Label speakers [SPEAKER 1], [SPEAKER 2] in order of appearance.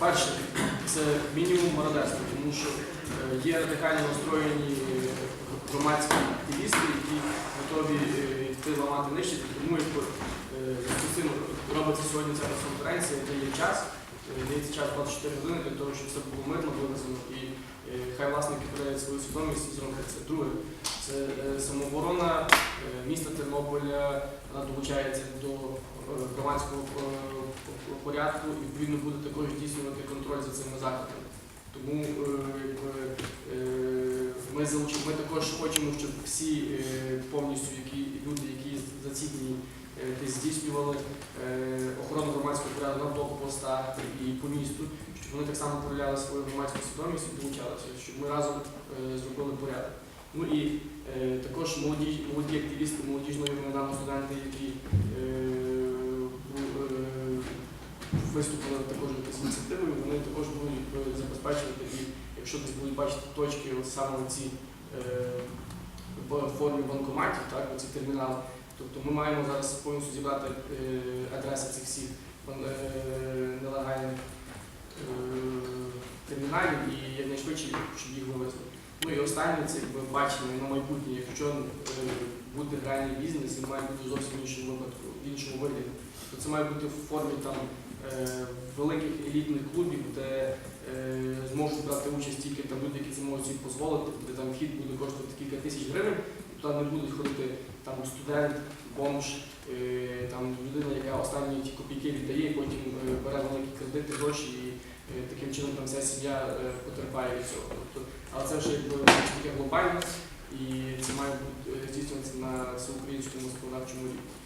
[SPEAKER 1] Перше, це мінімум мародерства, тому що е, є радикально настроєні громадські активісти, які готові е, йти ламати нищити. Тому якби, е, робиться сьогодні ця прес-конференція, де є час, дається час 24 години для того, щоб це було мирно вивезено. І хай власники проявлять свою свідомість і зроблять це. Друге, це самооборона міста Тернополя, вона долучається до громадського порядку і відповідно буде також здійснювати контроль за цими заходами. Тому е, е, ми, ми також хочемо, щоб всі е, повністю які, люди, які зацікані, е, десь здійснювали охорону громадського порядку на блокпостах і по місту, щоб вони так само проявляли свою громадську свідомість і долучалися, щоб ми разом зробили порядок. Ну і також молоді, молоді активісти, молодіжної недавно студенти, які виступили також якоюсь ініціативою, вони також будуть е, забезпечувати і якщо десь будуть бачити точки, саме ці е, в формі банкоматів, так, ці термінали. Тобто ми маємо зараз повністю зібрати е, адреси цих всіх нелегальних терміналів і якнайшвидше, щоб їх вивезли. Ну і останнє це якби бачення на майбутнє, якщо буде гральний бізнес, він має бути зовсім іншому випадку, в іншому вигляді. То це має бути в формі там великих елітних клубів, де е, зможуть брати участь тільки там люди, які це можуть собі дозволити, де там вхід буде коштувати кілька тисяч гривень, туди не будуть ходити там студент, бомж, е, там людина, яка останні ті копійки віддає, потім е, бере великі кредити, гроші і е, таким чином там вся сім'я е, потерпає від цього. Тобто, але це вже таке глобальне, і це має бути е, здійснюватися на всеукраїнському законодавчому рівні.